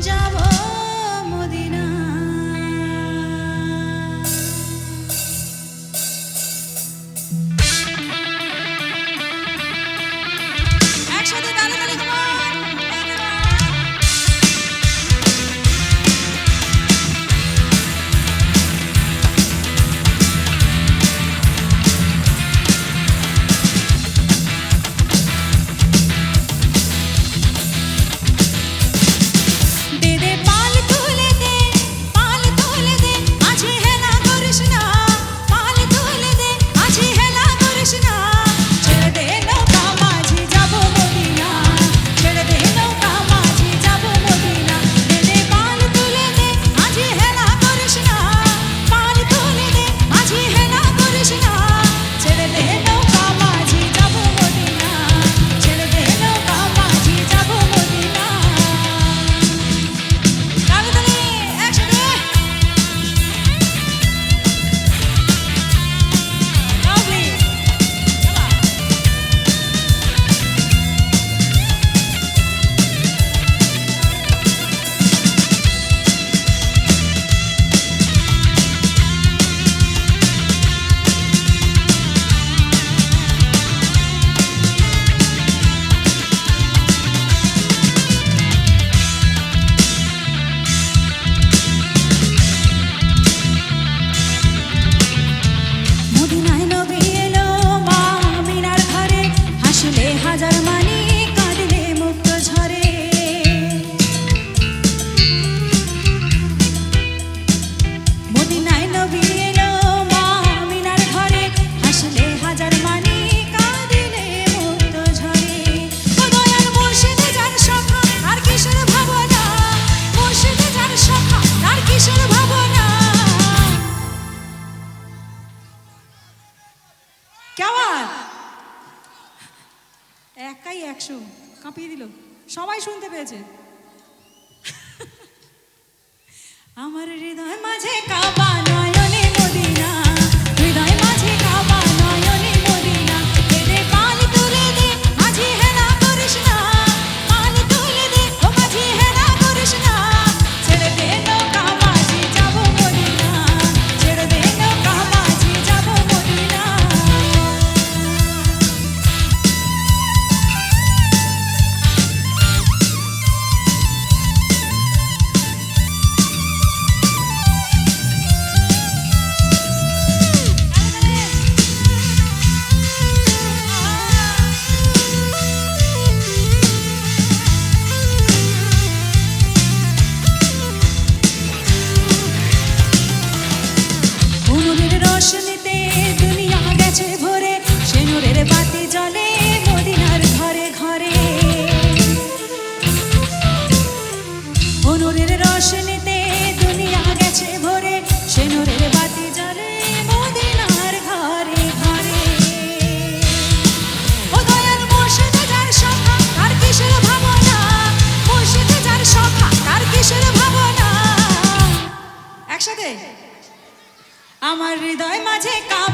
যাব একাই একশো। কাঁপিয়ে দিল। সবাই শুনতে পেয়েছে। আমার হৃদয় মাঝে আমার হৃদয় মাঝে কা